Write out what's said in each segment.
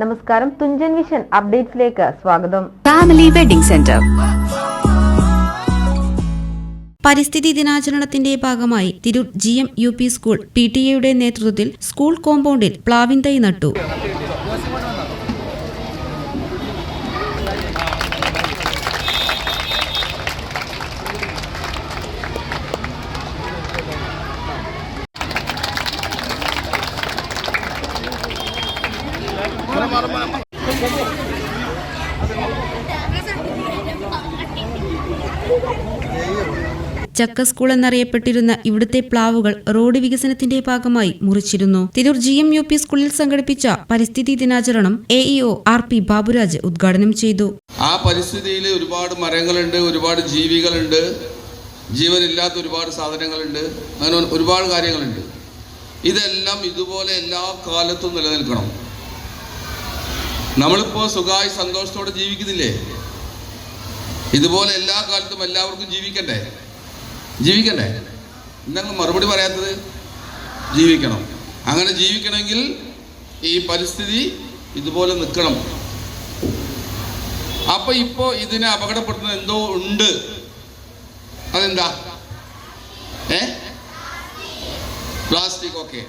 നമസ്കാരം. തുഞ്ചൻ വിഷൻ അപ്ഡേറ്റ്സിലേക്ക് സ്വാഗതം. Family wedding centre പരിസ്ഥിതി ദിനാചരണത്തിന്റെ ഭാഗമായി Tirur G M U P school P T എയുടെ നേതൃത്വത്തിൽ സ്കൂൾ കോമ്പൗണ്ടിൽ പ്ലാവിൻ തൈ നട്ടു. ചക്ക സ്കൂൾ എന്നറിയപ്പെട്ടിരുന്ന ഇവിടുത്തെ പ്ലാവുകൾ റോഡ് വികസനത്തിന്റെ ഭാഗമായി മുറിച്ചിരുന്നു. Tirur G M U P സ്കൂളിൽ സംഘടിപ്പിച്ച പരിസ്ഥിതി ദിനാചരണം A EO R P Baburaj ഉദ്ഘാടനം ചെയ്തു. ആ പരിസ്ഥിതിയിൽ ഒരുപാട് മരങ്ങളുണ്ട് ഒരുപാട് ജീവികളുണ്ട്. ജീവനില്ലാത്ത ഒരുപാട് സാധനങ്ങളുണ്ട്. അങ്ങനെ ഒരുപാട് കാര്യങ്ങളുണ്ട്. ഇതെല്ലാം ഇതുപോലെ എല്ലാ കാലത്തും നിലനിൽക്കണം. നമ്മളിപ്പോൾ സുഖമായി സന്തോഷത്തോടെ ജീവിക്കുന്നില്ലേ? ഇതുപോലെ എല്ലാ കാലത്തും എല്ലാവർക്കും ജീവിക്കണ്ടേ? ജീവിക്കണ്ടേ? എന്താണ് മറുപടി പറയാത്തത്? ജീവിക്കണം. അങ്ങനെ ജീവിക്കണമെങ്കിൽ ഈ പരിസ്ഥിതി ഇതുപോലെ നിൽക്കണം. അപ്പൊ ഇപ്പോ ഇതിനെ അപകടപ്പെടുത്തുന്നത് എന്തോ ഉണ്ട്. അതെന്താ? ഏ? Plastic okay.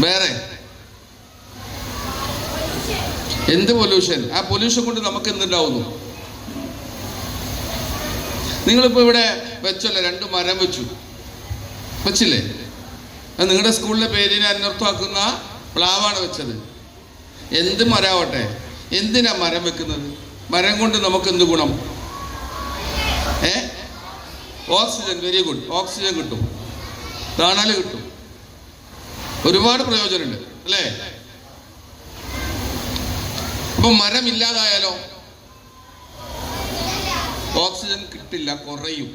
വേറെ? എന്ത് പൊല്യൂഷൻ ആ പൊല്യൂഷൻ കൊണ്ട് നമുക്ക് എന്തുണ്ടാവുന്നു? നിങ്ങളിപ്പോ ഇവിടെ വെച്ചല്ലേ രണ്ട് മരം വെച്ചു. വെച്ചില്ലേ? അത് നിങ്ങളുടെ സ്കൂളിലെ പേരിനെ അന്വർത്ഥമാക്കുന്ന പ്ലാവാണ് വെച്ചത്. എന്ത് മരാവട്ടെ? എന്തിനാ മരം വെക്കുന്നത്? മരം കൊണ്ട് നമുക്ക് എന്ത് ഗുണം? ഏ? ഓക്സിജൻ വെരി ഗുഡ് ഓക്സിജൻ കിട്ടും. തണൽ കിട്ടും. ഒരുപാട് പ്രയോജനമുണ്ട് അല്ലേ? അപ്പൊ മരം ഇല്ലാതായാലോ ഓക്സിജൻ കിട്ടില്ല കുറയും.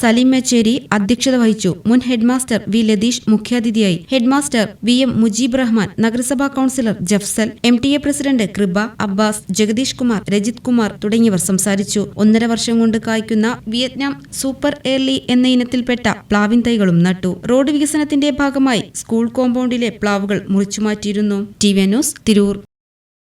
സലീം മച്ചേരി അധ്യക്ഷത വഹിച്ചു. മുൻ ഹെഡ്മാസ്റ്റർ വി ലതീഷ് മുഖ്യാതിഥിയായി. Headmaster V M Mujeeb Rahman നഗരസഭാ councillor Jafsal M T A president Kripa Abbas Jagadeesh Kumar Rajith Kumar തുടങ്ങിയവർ സംസാരിച്ചു. ഒന്നര വർഷം കൊണ്ട് കായ്ക്കുന്ന വിയറ്റ്നാം സൂപ്പർ എയർലി എന്ന ഇനത്തിൽപ്പെട്ട പ്ലാവിൻ തൈകളും നട്ടു. റോഡ് വികസനത്തിന്റെ ഭാഗമായി സ്കൂൾ കോമ്പൗണ്ടിലെ പ്ലാവുകൾ മുറിച്ചുമാറ്റിയിരുന്നു. T V news Tirur.